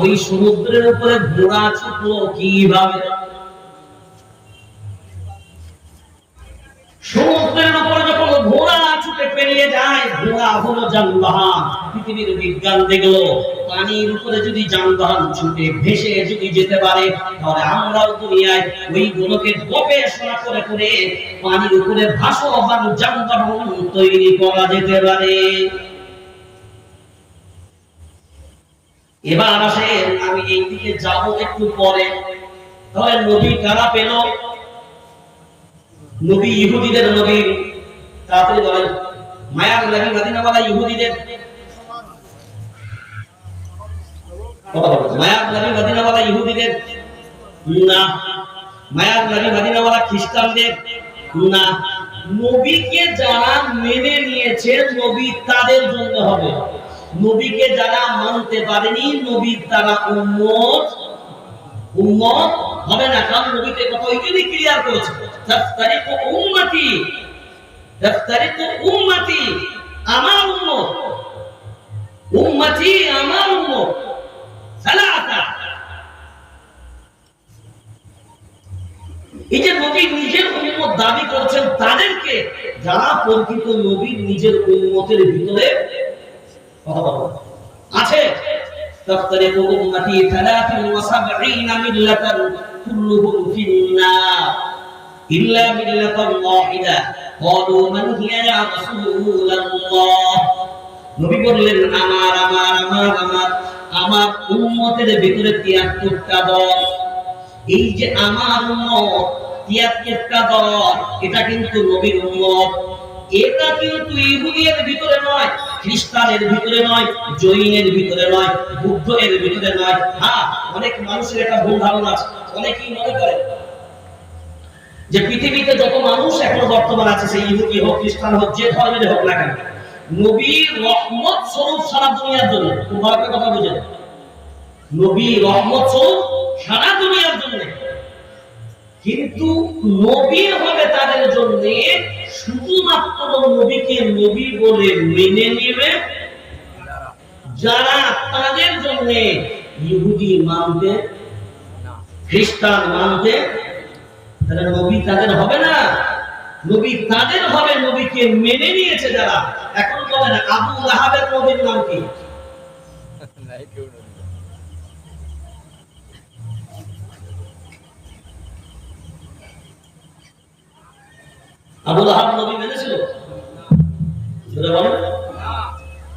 ওই সমুদ্রের উপরে ঘোড়া ছুটলো কীভাবে? সমুদ্রের যখন ঘোড়া ছুটে পেরিয়ে যায়, ঘোড়া হলো যানবাহন। পৃথিবীর বিজ্ঞান পানির উপরে যদি যানবাহন ছুটে, ভেসে যদি যেতে পারে, তাহলে আমরাও দুনিয়ায় ওই গুলোকে গবেষণা করে করে পানির উপরে ভাসমান যানবাহন তৈরি করা যেতে পারে। এবার আসেন আমি এই দিকে যাব একটু পরে। তাহলে নবী কারা পেল? নবী ইহুদিদের নবী। তাড়াতাড়ি বলেন, মায়ার নবী মদিনাওয়ালা ইহুদিদের। মায়ার নবী মদিনাওয়ালা ইহুদিদের। না, মায়ার নবী মদিনাওয়ালা খ্রিস্টানদের। না, নবীকে যারা মেনে নিয়েছে নবী তাদের জন্য হবে। নবীকে যারা মানতে পারেনি, নবীর তারা উম্মত উম্মত হবে না। কারণ নবীতে কথা ওই জন্যই ক্লিয়ার করেছে। তাফতারিকু উম্মতি তাফতারিকু উম্মতি, আমার উম্মত। উম্মতি আমার উম্মত। সালাতা এই যে নবী নিজের উম্মত দাবি করছেন তাদেরকে, যারা প্রকৃত নবীর নিজের উম্মতের ভিতরে আছে تفترق أمتي ثلاث وسبعين ملة كلهم في النار إلا ملة واحدة قالوا من هي يا رسول الله নবী বললেন আমার আমার আমার আমার আমার উম্মতের ভিতরে তিয়াত্তরটা দল এই যে আমার উম্মত তিয়াত্তরটা দল এটা কিন্তু নবীর উম্মত এটা কিন্তু ইহুদিদের ভিতরে নয় খ্রিস্টানের ভিতরে নয়, জৈনের ভিতরে নয়, বুদ্ধের ভিতরে নয়। হ্যাঁ অনেক মানুষের একটা ভুল ধারণা আছে। অনেকেই মনে করে যে পৃথিবীতে যত মানুষ এখন বর্তমান আছে সেই ইহুদি হোক, খ্রিস্টান হোক, যে ধর্মের হোক না কেন, নবীর রহমত স্বরূপ সারা দুনিয়ার জন্য। তোমরা কথা বুঝে নবী রহমত স্বরূপ সারা দুনিয়ার জন্য। কিন্তু নবী হবে তাদের জন্য শুধুমাত্র নবীকে নবী বলে মেনে নেবে যারা তাদের জন্য ইহুদি মানতে খ্রিস্টান মানতে তাহলে নবী তাদের হবে না। নবী তাদের হবে, নবীকে মেনে নিয়েছে যারা। এখন বলেন আবু লাহাবের নবীর নাম কি? আবু লাহাব নবী মেনেছিল? জোরে বলেন।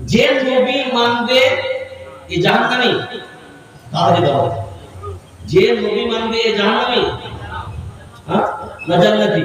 যে নবী মানবে এই জাহান্নামী, তাহলে দেওয়া হবে। যে নবী মানবে এই জাহান্নামী হ্যাঁ? না জান্নাতি?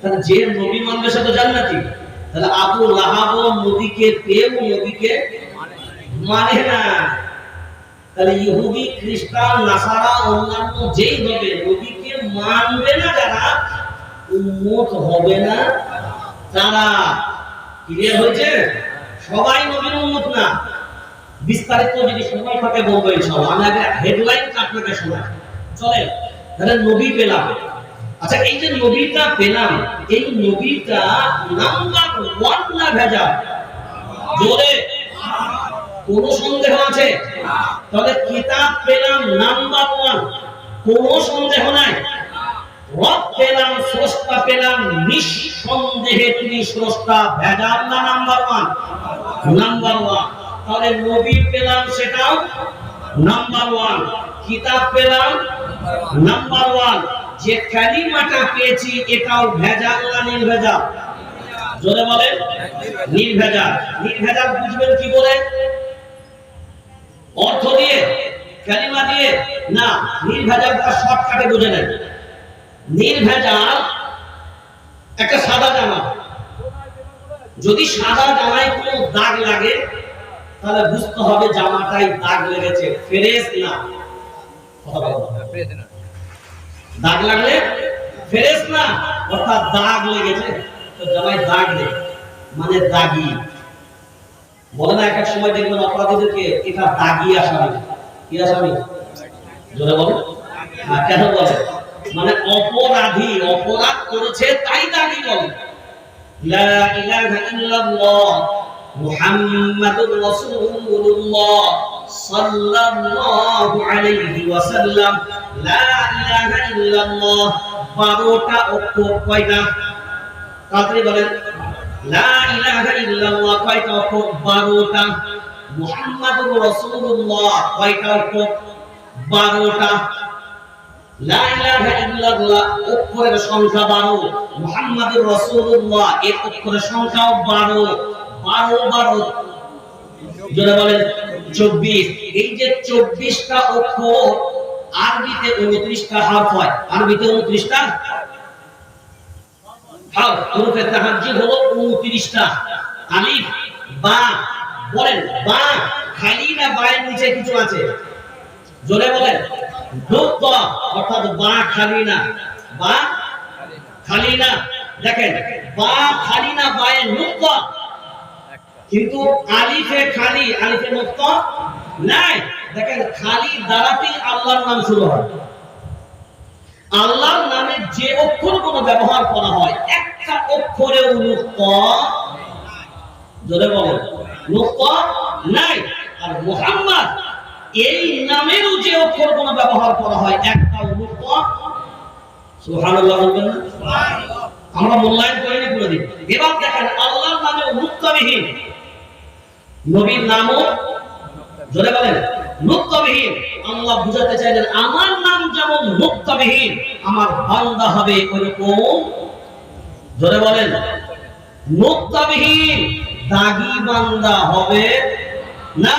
তাহলে যে নবী মানবে সে তো জান্নাতি। তাহলে আবু লাহাব নবীকে পেয়েও নবীকে মানে না। তাহলে ইহুদি, খ্রিস্টান, নাসারা, অন্যান্য যেই হবে নবীকে মানবে না যারা উন্মত হবে না। তারা ক্লিয়ার হয়েছে? সবাই নবীর উন্মত না। বিস্তারিত যদি সময় থাকে বলব ইনশাআল্লাহ। আমি আগে হেডলাইন আপনাকে শোনাই। চলেন, তাহলে নবী পেলাম। আচ্ছা এই যে নবীটা পেলাম, এই নবীটা নাম্বার ওয়ান না ভেজা জোরে। কোন সন্দেহ আছে? তবে কিতাব পেলাম নাম্বার ওয়ান কোন সন্দেহ নাই? রব পেলাম, স্রষ্টা পেলাম, নিঃসন্দেহে তুমি স্রষ্টা ভেজাল না নাম্বার ওয়ান নাম্বার ওয়ান তাহলে নবী পেলাম সেটাও নাম্বার ওয়ান কিতাব পেলাম নাম্বার ওয়ান যে কালিমাটা পেয়েছি এটাও ভেজাল না নির্ভেজাল? জোরে বলেন, নির্ভেজাল। নির্ভেজাল বুঝবেন কি করে অর্থ দিয়ে, কালিমা দিয়ে? না, নির্ভেজালটা শর্টকাটে বুঝে নেন। নির্ভেজাল একটা সাদা জামা। যদি সাদা জামায় কোনো দাগ লাগে, তাহলে বুঝতে হবে জামাটাই দাগ লেগেছে। না। দাগ লাগলে না, অর্থাৎ দাগ লেগেছে, তো দাগ নেই। মানে দাগি। বলে না এক এক সময় দেখবেন অপরাধীদেরকে, এটা দাগি আসামি। কি আসামি? জোরে বলো। কেন বলে? মানে অপরাধী, অপরাধ করেছে, তাই দাগি বলে লা ইলাহা ইল্লাল্লাহ, মুহাম্মাদুর রাসূলুল্লাহ সাল্লাল্লাহু আলাইহি ওয়াসাল্লাম। লা ইলাহা ইল্লাল্লাহ 12টা অক্ষর কয়টা? তাড়াতাড়ি বলেন। লা ইলাহা ইল্লাল্লাহ, কয়টা অক্ষর? 12টা মুহাম্মাদুর রাসূলুল্লাহ, কয়টা অক্ষর? 12টা লা ইলাহা ইল্লাল্লাহ অক্ষরের সংখ্যা 12 মুহাম্মাদুর রাসূলুল্লাহ, এর অক্ষরের সংখ্যাও 12 12 12 জোরে বলেন 24 এই যে 24টা অক্ষর, আরবিতে 29টা হারফ হয়। আরবিতে 29টা হারফ। হরফে তাহাজ্জুদ হলো 29টা আলিফ, বা। বলেন, বা। খালি না বায়ের নিচে কিছু আছে? জোরে বলেন। দুঃখ অর্থাৎ বা খালি না। বা খালি না। দেখেন, বা খালি না বায়ে মুক্ত কিন্তু আলিফে খালি, আলিফে মুক্ত নাই। দেখেন, খালি দ্বারাতেই আল্লাহর নাম শুরু হয়। আল্লাহর নামে যে অক্ষর কোন ব্যবহার করা হয়, একটা অক্ষরে মুক্ত জোরে বলেন। মুক্ত নাই। আর মুহাম্মদ এই নামেরও যে অক্ষর কোন ব্যবহার করা হয় একটাও মুক্ত সুবহানাল্লাহ বলবেন না? আমরা মূল্যায়ন করিনি কোনোদিন এবার দেখেন, আল্লাহর নামে মুক্তবিহীন নবীর নামও, জোরে বলেন মুক্তবিহীন আল্লাহ বুঝাতে চাইলেন, আমার নাম যেমন মুক্তবিহীন আমার বান্দা হবে ওইরকম। জোরে বলেন মুক্তবিহীন দাগি বান্দা হবে না।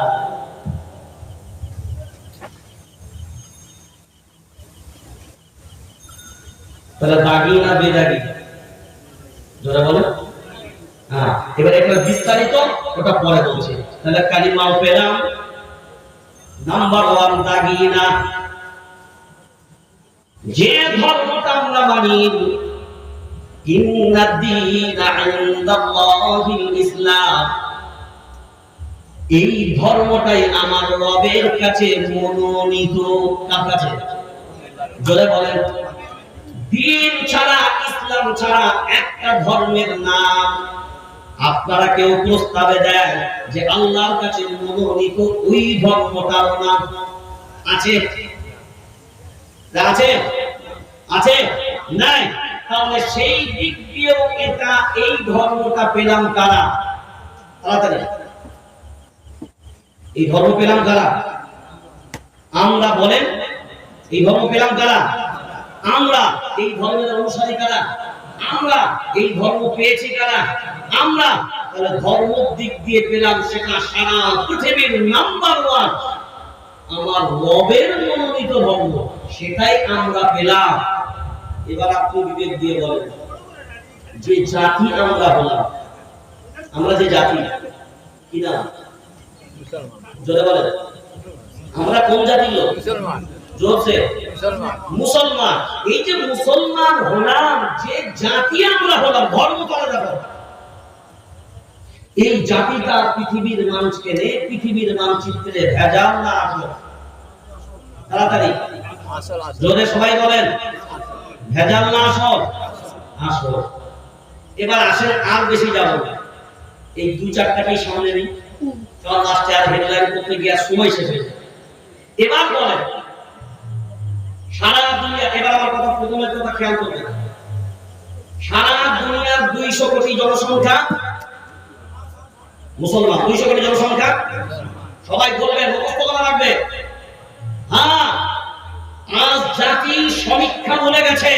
তাহলে দাগি না বেদাগি? জোরে বলো। হ্যাঁ এবার একটা বিস্তারিত, ওটা পরে বলছি। তাহলে কালিমাও পেলাম। নাম্বার ওয়ান দাগি না। যে ধর্মটা আমরা মানি ইন্নাদ্দীনা ইনদাল্লাহিল ইসলাম। এই ধর্মটাই আমার রবের কাছে মনোনীত। কার কাছে? জোরে বলেন। দিন ছাড়া, ইসলাম ছাড়া একটা ধর্মের নাম আপনারা কেউ প্রস্তাবে দেন যে আল্লাহর কাছে মনোনীত ওই ধর্মটার নাম আছে? আছে? আছে? নাই? তাহলে সেই দিক দিয়েও এটা, এই ধর্মটা পেলাম কারা? তাড়াতাড়ি। এই ধর্ম পেলাম কারা? আমরা বলেন, এই ধর্ম পেলাম কারা? আমরা এই ধর্মের অনুসারী কারা? আমরা এই ধর্ম পেয়েছি কারা? আমরা তাহলে ধর্ম দিক দিয়ে পেলাম সেটা সারা পৃথিবীর নাম্বার ওয়ান আমার রবের মনোনীত ধর্ম, সেটাই আমরা পেলাম। এবার আপনি বিবেক দিয়ে বলেন, যে জাতি আমরা হলাম, আমরা যে জাতি, কি না জোরে বলেন। আমরা কোন জাতির লোক? মুসলমান। মুসলমান। এই যে মুসলমান হলাম যে জাতি আমরা হলাম ধর্ম আলাদা এই জাতিটা পৃথিবীর মানুষকে নে পৃথিবীর মানচিত্রে ভেজাল না আসো তাড়াতাড়ি। আসল আসল জোরে সবাই বলেন ভেজাল না আসো আসো। এবার আসেন আর বেশি যাব না। এই দু চারটাকেই সামনে নেই। কারণ লাস্টে আর হেডলাইন করতে গিয়ে সময় শেষ হয়ে এবার বলেন সারা দুনিয়া, এবার আমার কথা প্রথমের কথা খেয়াল করতে। সারা দুনিয়ার দুইশো কোটি জনসংখ্যা। মুসলমান, দুইশো কোটি জনসংখ্যা। সবাই বলবেন মুখস্থ করা লাগবে। হ্যাঁ আজ জাতি সমীক্ষা ভুলে গেছে।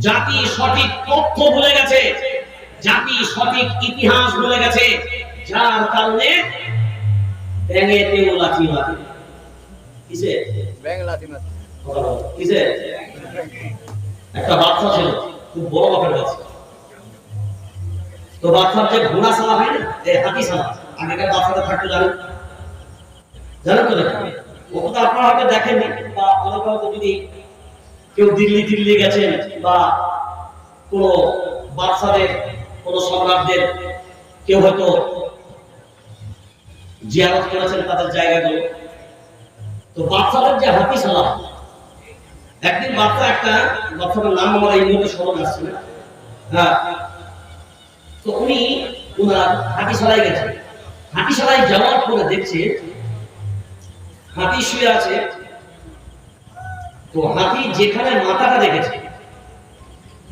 জাতি সঠিক তথ্য ভুলে গেছে। জাতি সঠিক ইতিহাস ভুলে গেছে। যার কারণে ব্যাঙে তেও লাথি মারে। কিসে? বাংলা তিমাত একটা বাচ্চা ছিল, খুব বড় বাপের বাচ্চা। তো বাচ্চার যে ঘোড়া সালা হয় না এই হাতি সালা আগেকার বাচ্চাটা থাকতো জানেন? জানেন তো নাকি? ও তো আপনারা হয়তো দেখেননি, বা অনেকে যদি কেউ দিল্লি দিল্লি গেছেন, বা কোনো বাদশাদের কোনো সম্রাটদের কেউ হয়তো জিয়ারত করেছেন তাদের জায়গাগুলো। তো বাচ্চাদের যে হাতিশালা একদিন বাচ্চা একটা, বাচ্চাটার নাম আমার এই মুহূর্তে স্মরণ আসছে হ্যাঁ। তো উনি ওনার হাতিশালায় গেছেন হাতিশালায় যাওয়ার পরে দেখছে, হাতি শুয়ে আছে। তো হাতি যেখানে মাথাটা রেখেছে,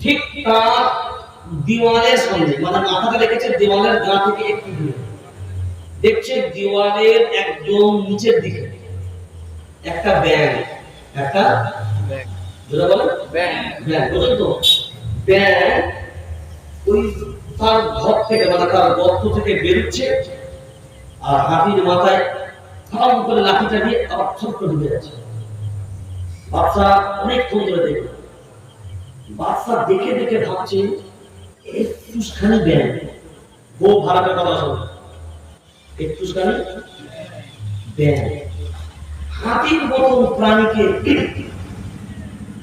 ঠিক তার দিওয়ালের সামনে মানে মাথাটা রেখেছে দেওয়ালের গা থেকে একটু দূরে দেখছে দেওয়ালের একদম নিচের দিকে একটা ব্যাগ একটা যেটা বলে বুঝলেন তো? ওই তার ঘর থেকে মানে তার গর্ত থেকে বেরোচ্ছে আর হাতির মাথায় করে লাঠিটা দিয়ে আবার ছোট্ট ঢুকে যাচ্ছে। বাচ্চা অনেকক্ষণ ধরে দেখবে বাচ্চা দেখে দেখে ভাবছে একটুখানি ব্যাগ বউ ভাড়াটা কথা শোনে একটুখানি হাতির মতন প্রাণীকে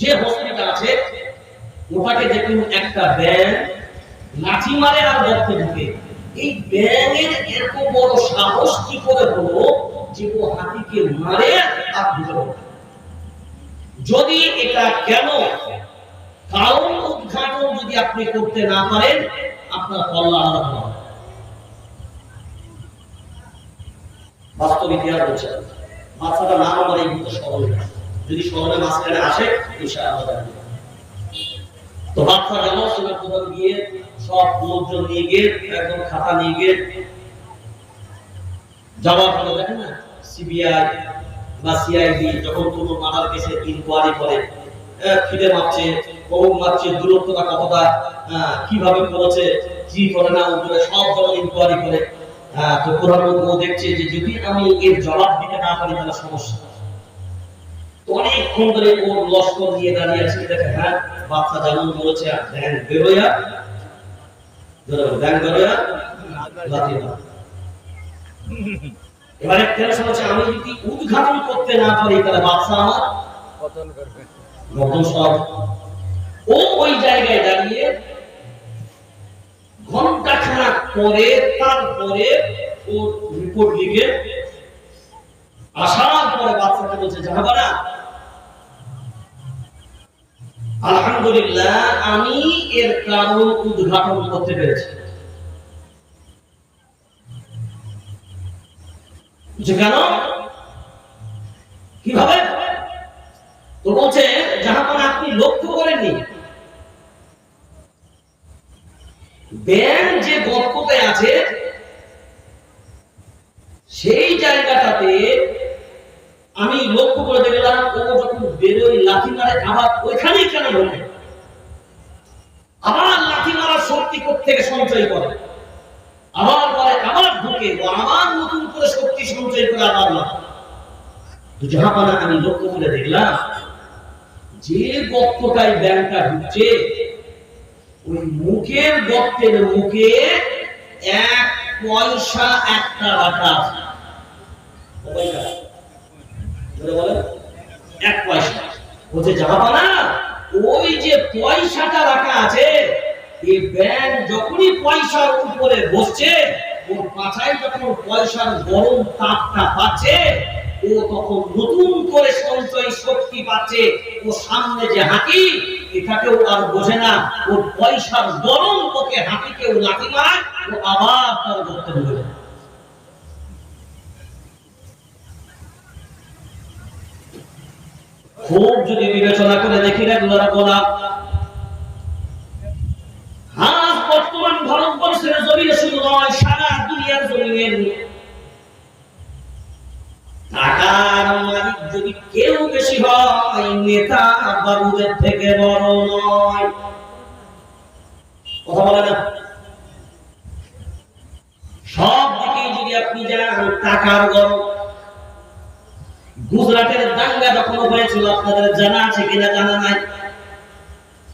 যে হসপিটাল আছে, ওটাকে দেখুন একটা ব্যাং লাঠি মারে আর রক্তে ঢুকে। এই ব্যাঙের এত বড় সাহস কি করে হলো যে ও হাতিকে মারে আর ঢুকে যদি এটা কেন কারণ উদ্ঘাটন যদি আপনি করতে না পারেন, আপনার কল্যাণ আলাদা হবে। বাস্তব ইতিহাস বলছে, বাচ্চাটা নাম আমার এই মুহূর্তে নেই। যদি স্মরণে মাঝখানে আসে তো বাচ্চা গেল প্রধান গিয়ে সব লোকজন নিয়ে গিয়ে, একদম খাতা নিয়ে গিয়ে দেখেন না? সিবিআই বা সিআইডি যখন কোনো মার্ডার কেসে ইনকোয়ারি করে খিদে মারছে কম মারছে, দূরত্বটা কতটা কীভাবে করেছে, কি করে না উপরে সব যখন ইনকোয়ারি করে তো প্রধানমন্ত্রী দেখছে যে যদি আমি এর জবাব দিতে না পারি, তাহলে সমস্যা। অনেকক্ষণ ধরে ওর লস্কর নিয়ে দাঁড়িয়ে আছে দেখে? হ্যাঁ বাচ্চা যেমন বলেছে ব্যাং বেরোয়া। ব্যাং বেরোয়া এবারে টেনশন হচ্ছে আমি যদি উদ্ঘাটন করতে না পারি তাহলে বাচ্চা আমার পতন করবে। নতুন সব। ও ওই জায়গায় দাঁড়িয়ে ঘণ্টা খানা পরে তারপরে ওর রিপোর্ট লিখে আসার পরে বাচ্চাকে বলছে জাহাবানা আলহামদুলিল্লাহ আমি এর কারণ উদ্ঘাটন করতে পেরেছি। কেন? কীভাবে? তো বলছে জাহাপান আপনি লক্ষ্য করেননি ব্যাং যে গর্ততে আছে সেই জায়গাটাতে আমি লক্ষ্য করে দেখলাম ও যখন বেরোয় লাথি মারে আবার ওইখানেই কেন ঢোকে আবার লাথি মারার শক্তি থেকে সঞ্চয় করে আবার বলে আবার ঢুকে আবার নতুন করে শক্তি সঞ্চয় করে আবার মারে জাহাপানা আমি লক্ষ্য করে দেখলাম, যে গর্তটাই ব্যাংকটা ঢুকছে, ওই মুখের গর্তের মুখে এক পয়সা, একটা রাখা। এক পয়সা। জাহাপানা ওই যে পয়সাটা রাখা আছে এই ব্যাংক যখনই পয়সার উপরে বসছে, ওর পাছায় যখন পয়সার গরম তাপটা পাচ্ছে ও তখন নতুন করে সঞ্চয় শক্তি পাচ্ছে। ও সামনে যে হাতি, এটাকেও আর বোঝে না। ওর পয়সার গরম ওকে হাতিকেও লাঠি মারায় ও আবার তার করতে ঢুকে খুব যদি বিবেচনা করে দেখি না দুলারা জমিনে শুধু সারা দুনিয়ার জমিনের টাকার মালিক যদি কেউ বেশি হয়, নেতা বাবুদের থেকে বড় নয়। কথা বলে না? সব দিকে যদি আপনি যান, টাকার গরম। গুজরাটের দাঙ্গা যখন হয়েছিল, আপনাদের জানা আছে কিনা জানা নাই।